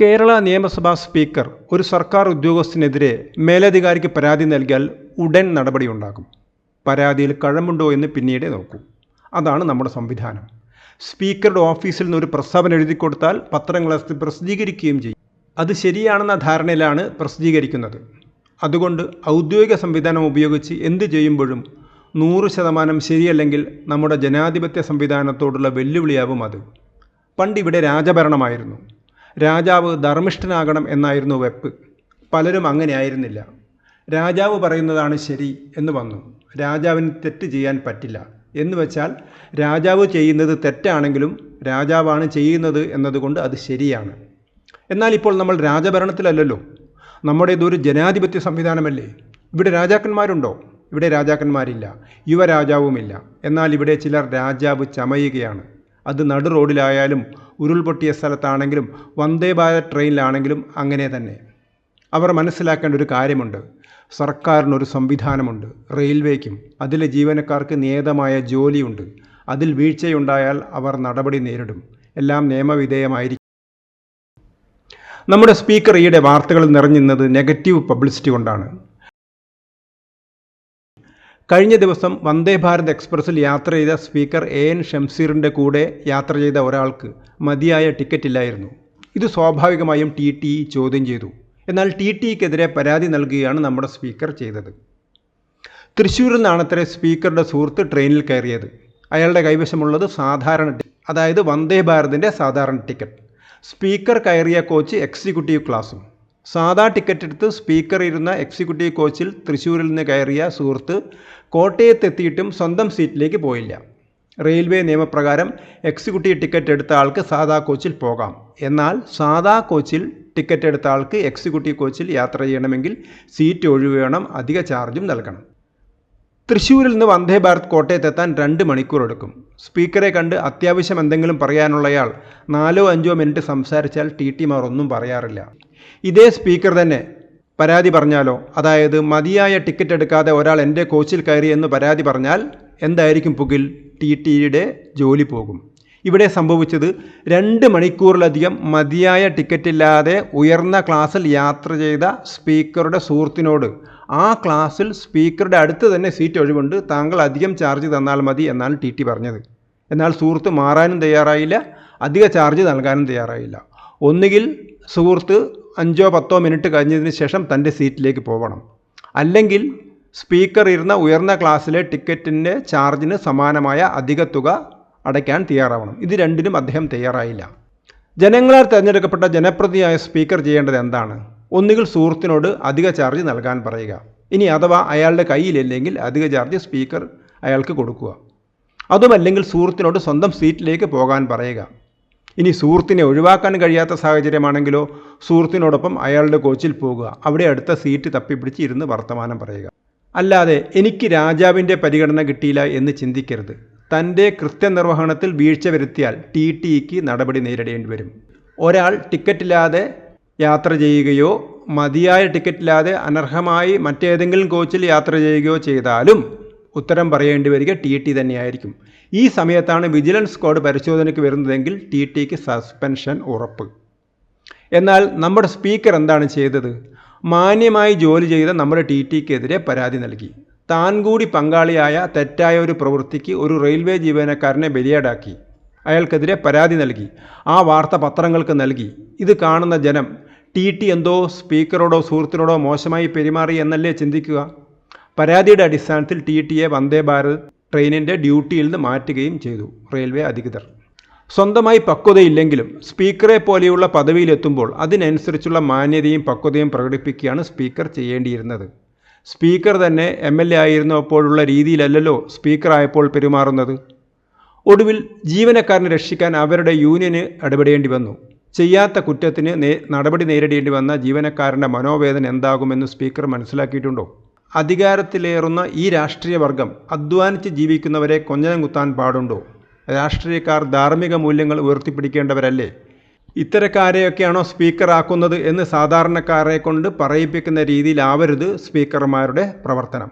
കേരള നിയമസഭാ സ്പീക്കർ ഒരു സർക്കാർ ഉദ്യോഗസ്ഥനെതിരെ മേലധികാരിക്ക് പരാതി നൽകിയാൽ ഉടൻ നടപടിയുണ്ടാകും പരാതിയിൽ കഴമുണ്ടോ എന്ന് പിന്നീട് നോക്കൂ. അതാണ് നമ്മുടെ സംവിധാനം. സ്പീക്കറുടെ ഓഫീസിൽ നിന്ന് ഒരു പ്രസ്താവന എഴുതി കൊടുത്താൽ പത്രങ്ങൾ പ്രസിദ്ധീകരിക്കുകയും ചെയ്യും. അത് ശരിയാണെന്ന ധാരണയിലാണ് പ്രസിദ്ധീകരിക്കുന്നത്. അതുകൊണ്ട് ഔദ്യോഗിക സംവിധാനം ഉപയോഗിച്ച് എന്ത് ചെയ്യുമ്പോഴും നൂറ് ശതമാനം ശരിയല്ലെങ്കിൽ നമ്മുടെ ജനാധിപത്യ സംവിധാനത്തോടുള്ള വെല്ലുവിളിയാവും അത്. പണ്ടിവിടെ രാജഭരണമായിരുന്നു. രാജാവ് ധർമ്മിഷ്ഠനാകണം എന്നായിരുന്നു വെപ്പ്. പലരും അങ്ങനെയായിരുന്നില്ല. രാജാവ് പറയുന്നതാണ് ശരി എന്ന് വന്നു. രാജാവിന് തെറ്റ് ചെയ്യാൻ പറ്റില്ല. എന്ന് വെച്ചാൽ രാജാവ് ചെയ്യുന്നത് തെറ്റാണെങ്കിലും രാജാവാണ് ചെയ്യുന്നത് എന്നതുകൊണ്ട് അത് ശരിയാണ്. എന്നാൽ ഇപ്പോൾ നമ്മൾ രാജഭരണത്തിലല്ലല്ലോ. നമ്മുടെ ഇതൊരു ജനാധിപത്യ സംവിധാനമല്ലേ? ഇവിടെ രാജാക്കന്മാരുണ്ടോ? ഇവിടെ രാജാക്കന്മാരില്ല. യുവരാജാവുമില്ല. എന്നാൽ ഇവിടെ ചിലർ രാജാവ് ചമയുകയാണ്. അത് നടു റോഡിലായാലും ഉരുൾപൊട്ടിയ സ്ഥലത്താണെങ്കിലും വന്ദേ ഭാരത് ട്രെയിനിലാണെങ്കിലും അങ്ങനെ തന്നെ. അവർ മനസ്സിലാക്കേണ്ട ഒരു കാര്യമുണ്ട്. സർക്കാരിനൊരു സംവിധാനമുണ്ട്. റെയിൽവേക്കും അതിലെ ജീവനക്കാർക്ക് നിയതമായ ജോലിയുണ്ട്. അതിൽ വീഴ്ചയുണ്ടായാൽ അവർ നടപടി നേരിടും. എല്ലാം നിയമവിധേയമായിരിക്കും. നമ്മുടെ സ്പീക്കർ ഈയിടെ വാർത്തകൾ നിറഞ്ഞിരുന്നത് നെഗറ്റീവ് പബ്ലിസിറ്റി കൊണ്ടാണ്. കഴിഞ്ഞ ദിവസം വന്ദേ ഭാരത് എക്സ്പ്രസ്സിൽ യാത്ര ചെയ്ത സ്പീക്കർ എ എൻ ഷംസീറിന്റെ കൂടെ യാത്ര ചെയ്ത ഒരാൾക്ക് മതിയായ ടിക്കറ്റ് ഇല്ലായിരുന്നു. ഇത് സ്വാഭാവികമായും ടി ടി ചോദ്യം ചെയ്തു. എന്നാൽ ടി ടിക്കെതിരെ പരാതി നൽകുകയാണ് നമ്മുടെ സ്പീക്കർ ചെയ്തത്. തൃശ്ശൂരിൽ നിന്നാണത്രേ സ്പീക്കറുടെ സുഹൃത്ത് ട്രെയിനിൽ കയറിയത്. അയാളുടെ കൈവശമുള്ളത് സാധാരണ അതായത് വന്ദേ ഭാരതിന്റെ സാധാരണ ടിക്കറ്റ്. സ്പീക്കർ കയറിയ കോച്ച് എക്സിക്യൂട്ടീവ് ക്ലാസ്സും സാധാ ടിക്കറ്റ് എടുത്ത് സ്പീക്കർ ഇരുന്ന എക്സിക്യൂട്ടീവ് കോച്ചിൽ തൃശ്ശൂരിൽ നിന്ന് കയറിയ സുഹൃത്ത് കോട്ടയത്തെത്തിയിട്ടും സ്വന്തം സീറ്റിലേക്ക് പോയില്ല. റെയിൽവേ നിയമപ്രകാരം എക്സിക്യൂട്ടീവ് ടിക്കറ്റ് എടുത്ത ആൾക്ക് സാധാ കോച്ചിൽ പോകാം. എന്നാൽ സാധാ കോച്ചിൽ ടിക്കറ്റ് എടുത്ത ആൾക്ക് എക്സിക്യൂട്ടീവ് കോച്ചിൽ യാത്ര ചെയ്യണമെങ്കിൽ സീറ്റ് ഒഴിവേണം വേണം അധിക ചാർജും നൽകണം. തൃശ്ശൂരിൽ നിന്ന് വന്ദേ ഭാരത് കോട്ടയത്തെത്താൻ രണ്ട് മണിക്കൂർ എടുക്കും സ്പീക്കറെ കണ്ട് അത്യാവശ്യം എന്തെങ്കിലും പറയാനുള്ളയാൾ നാലോ അഞ്ചോ മിനിറ്റ് സംസാരിച്ചാൽ ടി ടിമാർ ഒന്നും പറയാറില്ല. ഇതേ സ്പീക്കർ തന്നെ പരാതി പറഞ്ഞാലോ? അതായത് മതിയായ ടിക്കറ്റ് എടുക്കാതെ ഒരാൾ എന്റെ കോച്ചിൽ കയറി എന്ന് പരാതി പറഞ്ഞാൽ എന്തായിരിക്കും പുകിൽ? ടി ടിയുടെ ജോലി പോകും. ഇവിടെ സംഭവിച്ചത് രണ്ട് മണിക്കൂറിലധികം മതിയായ ടിക്കറ്റില്ലാതെ ഉയർന്ന ക്ലാസ്സിൽ യാത്ര ചെയ്ത സ്പീക്കറുടെ സുഹൃത്തിനോട് ആ ക്ലാസ്സിൽ സ്പീക്കറുടെ അടുത്ത് തന്നെ സീറ്റ് ഒഴിവുണ്ട്. താങ്കൾ അധികം ചാർജ് തന്നാൽ മതി എന്നാണ് ടി ടി പറഞ്ഞത്. എന്നാൽ സുഹൃത്ത് മാറാനും തയ്യാറായില്ല. അധിക ചാർജ് നൽകാനും തയ്യാറായില്ല. ഒന്നുകിൽ സുഹൃത്ത് അഞ്ചോ പത്തോ മിനിറ്റ് കഴിഞ്ഞതിന് ശേഷം തന്റെ സീറ്റിലേക്ക് പോകണം അല്ലെങ്കിൽ സ്പീക്കർ ഇരുന്ന ഉയർന്ന ക്ലാസ്സിലെ ടിക്കറ്റിന്റെ ചാർജിന് സമാനമായ അധിക തുക അടയ്ക്കാൻ തയ്യാറാവണം. ഇത് രണ്ടിനും അദ്ദേഹം തയ്യാറായില്ല. ജനങ്ങളാൽ തിരഞ്ഞെടുക്കപ്പെട്ട ജനപ്രതിയായ സ്പീക്കർ ചെയ്യേണ്ടത് എന്താണ്? ഒന്നുകിൽ സുഹൃത്തിനോട് അധിക ചാർജ് നൽകാൻ പറയുക. ഇനി അഥവാ അയാളുടെ കയ്യിലില്ലെങ്കിൽ അധിക ചാർജ് സ്പീക്കർ അയാൾക്ക് കൊടുക്കുക. അതുമല്ലെങ്കിൽ സുഹൃത്തിനോട് സ്വന്തം സീറ്റിലേക്ക് പോകാൻ പറയുക. ഇനി സുഹൃത്തിനെ ഒഴിവാക്കാൻ കഴിയാത്ത സാഹചര്യമാണെങ്കിലോ സുഹൃത്തിനോടൊപ്പം അയാളുടെ കോച്ചിൽ പോകുക. അവിടെ അടുത്ത സീറ്റ് തപ്പിപ്പിടിച്ച് ഇരുന്ന് വർത്തമാനം പറയുക. അല്ലാതെ എനിക്ക് രാജാവിന്റെ പരിഗണന കിട്ടിയില്ല എന്ന് ചിന്തിക്കരുത്. തന്റെ കൃത്യനിർവഹണത്തിൽ വീഴ്ച വരുത്തിയാൽ ടി ടിക്ക് നടപടി നേരിടേണ്ടി വരും. ഒരാൾ ടിക്കറ്റില്ലാതെ യാത്ര ചെയ്യുകയോ മതിയായ ടിക്കറ്റില്ലാതെ അനർഹമായി മറ്റേതെങ്കിലും കോച്ചിൽ യാത്ര ചെയ്യുകയോ ചെയ്താലും ഉത്തരം പറയേണ്ടി വരിക ടി ടി തന്നെയായിരിക്കും. ഈ സമയത്താണ് വിജിലൻസ് സ്ക്വാഡ് പരിശോധനയ്ക്ക് വരുന്നതെങ്കിൽ ടി ടിക്ക് സസ്പെൻഷൻ ഉറപ്പ്. എന്നാൽ നമ്മുടെ സ്പീക്കർ എന്താണ് ചെയ്തത്? മാന്യമായി ജോലി ചെയ്ത നമ്മുടെ ടി ടിക്കെതിരെ പരാതി നൽകി. താൻ കൂടി പങ്കാളിയായ തെറ്റായ ഒരു പ്രവൃത്തിക്ക് ഒരു റെയിൽവേ ജീവനക്കാരനെ ബലിയാടാക്കി. അയാൾക്കെതിരെ പരാതി നൽകി. ആ വാർത്ത പത്രങ്ങൾക്ക് നൽകി. ഇത് കാണുന്ന ജനം ടി ടി എന്തോ സ്പീക്കറോടോ സുഹൃത്തിനോടോ മോശമായി പെരുമാറി എന്നല്ലേ ചിന്തിക്കുക? പരാതിയുടെ അടിസ്ഥാനത്തിൽ ടി ടിയെ വന്ദേ ഭാരത് ട്രെയിനിന്റെ ഡ്യൂട്ടിയിൽ നിന്ന് മാറ്റുകയും ചെയ്തു റെയിൽവേ അധികൃതർ. സ്വന്തമായി പക്വതയില്ലെങ്കിലും സ്പീക്കറെ പോലെയുള്ള പദവിയിലെത്തുമ്പോൾ അതിനനുസരിച്ചുള്ള മാന്യതയും പക്വതയും പ്രകടിപ്പിക്കുകയാണ് സ്പീക്കർ ചെയ്യേണ്ടിയിരുന്നത്. സ്പീക്കർ തന്നെ എം എൽ എ ആയിരുന്നപ്പോഴുള്ള രീതിയിലല്ലല്ലോ സ്പീക്കർ ആയപ്പോൾ പെരുമാറുന്നത്. ഒടുവിൽ ജീവനക്കാരനെ രക്ഷിക്കാൻ അവരുടെ യൂണിയന് ഇടപെടേണ്ടി വന്നു. ചെയ്യാത്ത കുറ്റത്തിന് നടപടി നേരിടേണ്ടി വന്ന ജീവനക്കാരന്റെ മനോവേദന എന്താകുമെന്ന് സ്പീക്കർ മനസ്സിലാക്കിയിട്ടുണ്ടോ? അധികാരത്തിലേറുന്ന ഈ രാഷ്ട്രീയ വർഗം അധ്വാനിച്ച് ജീവിക്കുന്നവരെ കൊഞ്ഞനം കുത്താൻ പാടുണ്ടോ? രാഷ്ട്രീയക്കാർ ധാർമ്മിക മൂല്യങ്ങൾ ഉയർത്തിപ്പിടിക്കേണ്ടവരല്ലേ? ഇത്തരക്കാരെയൊക്കെയാണോ സ്പീക്കറാക്കുന്നത് എന്ന് സാധാരണക്കാരെ കൊണ്ട് പറയിപ്പിക്കുന്ന രീതിയിലാവരുത് സ്പീക്കർമാരുടെ പ്രവർത്തനം.